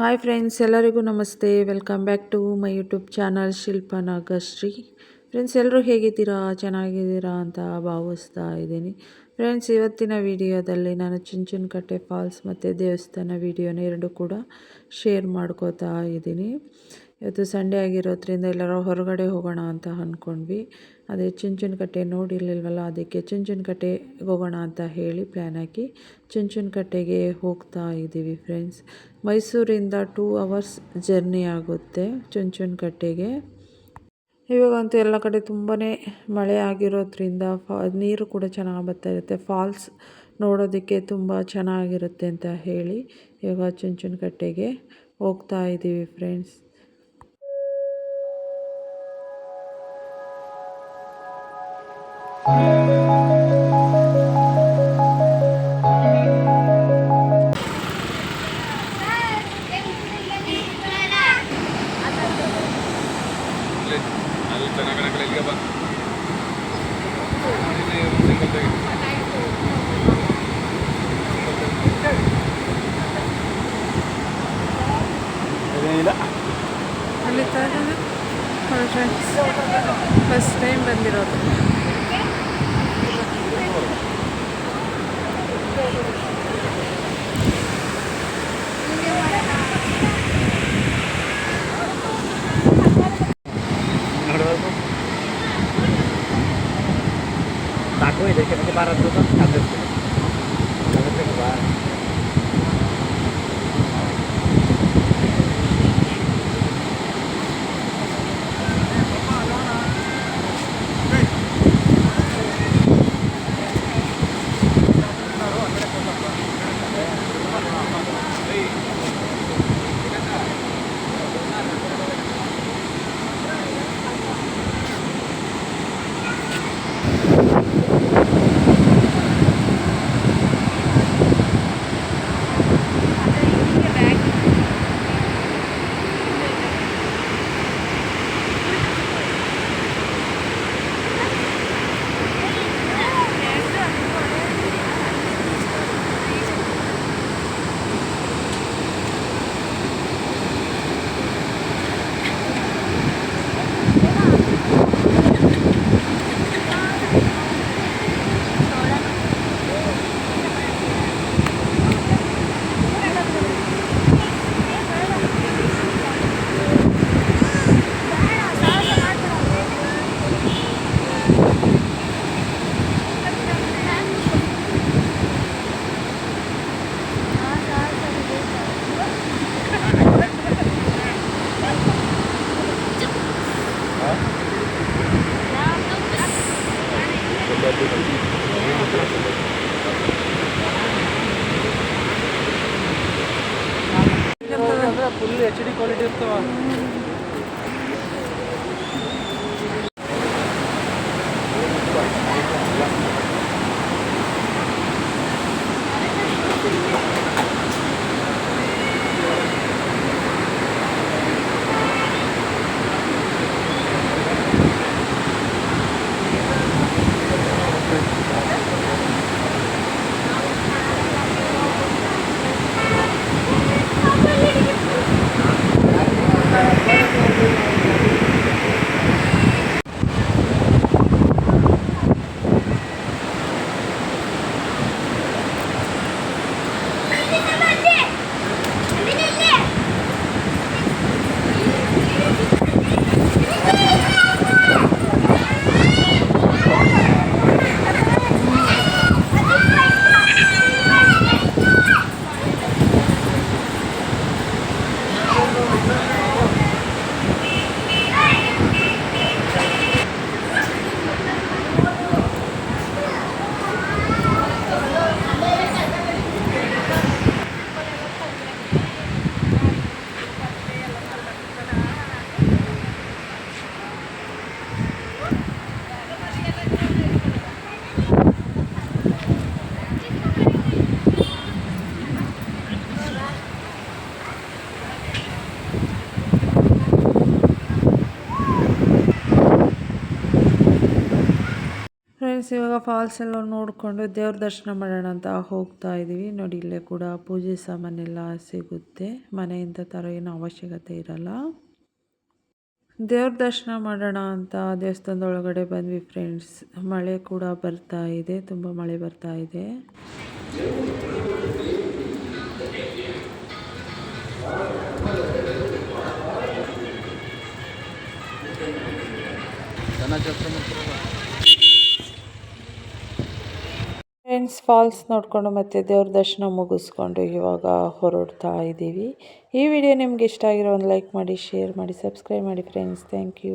Hi friends, ಎಲ್ಲರಿಗೂ ನಮಸ್ತೆ. Welcome back to my YouTube channel Shilpa Nagashree. Friends, ಎಲ್ಲರೂ ಹೇಗಿದ್ದೀರಾ? ಚೆನ್ನಾಗಿದ್ದೀರಾ ಅಂತ ಭಾವಿಸ್ತಾ ಇದ್ದೀನಿ. ಫ್ರೆಂಡ್ಸ್, ಇವತ್ತಿನ ವಿಡಿಯೋದಲ್ಲಿ ನಾನು ಚುಂಚನಕಟ್ಟೆ ಫಾಲ್ಸ್ ಮತ್ತು ದೇವಸ್ಥಾನ ವಿಡಿಯೋನ ಎರಡು ಕೂಡ ಶೇರ್ ಮಾಡ್ಕೋತಾ ಇದ್ದೀನಿ. ಇವತ್ತು ಸಂಡೇ ಆಗಿರೋದ್ರಿಂದ ಎಲ್ಲರೂ ಹೊರಗಡೆ ಹೋಗೋಣ ಅಂತ ಅಂದ್ಕೊಂಡ್ವಿ. ಅದೇ ಚುಂಚನಕಟ್ಟೆ ನೋಡಿರಲಿಲ್ವಲ್ಲ, ಅದಕ್ಕೆ ಚುಂಚನಕಟ್ಟೆಗೆ ಹೋಗೋಣ ಅಂತ ಹೇಳಿ ಪ್ಲ್ಯಾನ್ ಹಾಕಿ ಚುಂಚನಕಟ್ಟೆಗೆ ಹೋಗ್ತಾ ಇದ್ದೀವಿ ಫ್ರೆಂಡ್ಸ್ ಮೈಸೂರಿಂದ ಟೂ ಅವರ್ಸ್ ಜರ್ನಿ ಆಗುತ್ತೆ ಚುಂಚನಕಟ್ಟೆಗೆ. ಇವಾಗಂತೂ ಎಲ್ಲ ಕಡೆ ತುಂಬಾ ಮಳೆ ಆಗಿರೋದ್ರಿಂದ ಫಾ, ನೀರು ಕೂಡ ಚೆನ್ನಾಗಿ ಬರ್ತಾ ಇರುತ್ತೆ. ಫಾಲ್ಸ್ ನೋಡೋದಕ್ಕೆ ತುಂಬ ಚೆನ್ನಾಗಿರುತ್ತೆ ಅಂತ ಹೇಳಿ ಇವಾಗ ಚುಂಚನಕಟ್ಟೆಗೆ ಹೋಗ್ತಾ ಇದ್ದೀವಿ ಫ್ರೆಂಡ್ಸ್ ಅಲ್ಲಿ ಚೆನ್ನಾಗಿ ಇಲ್ಲಿಗೆ ಬಾ ಇಲ್ಲ ಅಲ್ಲಿ ಫ್ರೆಂಡ್ಸ್ ಫಸ್ಟ್ ಟೈಮ್ ಬಂದಿರೋದು এখানে কি বাড়ার দোকান। ಫುಲ್ ಎಚ್ ಡಿ ಕ್ವಾಲಿಟಿ ಇರ್ತಾವ. ಇವಾಗ ಫಾಲ್ಸ್ ಎಲ್ಲ ನೋಡಿಕೊಂಡು ದೇವ್ರ ದರ್ಶನ ಮಾಡೋಣ ಅಂತ ಹೋಗ್ತಾ ಇದ್ದೀವಿ ನೋಡಿ, ಇಲ್ಲೇ ಕೂಡ ಪೂಜೆ ಸಾಮಾನೆಲ್ಲ ಸಿಗುತ್ತೆ. ಮನೆಯಿಂದ ತರೋ ಏನು ಅವಶ್ಯಕತೆ ಇರಲ್ಲ. ದೇವ್ರ ದರ್ಶನ ಮಾಡೋಣ ಅಂತ ದೇವಸ್ಥಾನದ ಒಳಗಡೆ ಬಂದ್ವಿ ಫ್ರೆಂಡ್ಸ್ ಮಳೆ ಕೂಡ ಬರ್ತಾ ಇದೆ. ತುಂಬ ಮಳೆ ಬರ್ತಾ ಇದೆ. ಜಾತ್ರೆ ಫ್ರೆಂಡ್ಸ್ ಫಾಲ್ಸ್ ನೋಡಿಕೊಂಡು ಮತ್ತೆ ದೇವ್ರ ದರ್ಶನ ಮುಗಿಸ್ಕೊಂಡು ಇವಾಗ ಹೊರಡ್ತಾ ಇದ್ದೀವಿ. ಈ ವಿಡಿಯೋ ನಿಮ್ಗೆ ಇಷ್ಟ ಆಗಿರೋ ಒಂದು ಲೈಕ್ ಮಾಡಿ ಶೇರ್ ಮಾಡಿ ಸಬ್ಸ್ಕ್ರೈಬ್ ಮಾಡಿ ಫ್ರೆಂಡ್ಸ್ ಥ್ಯಾಂಕ್ ಯು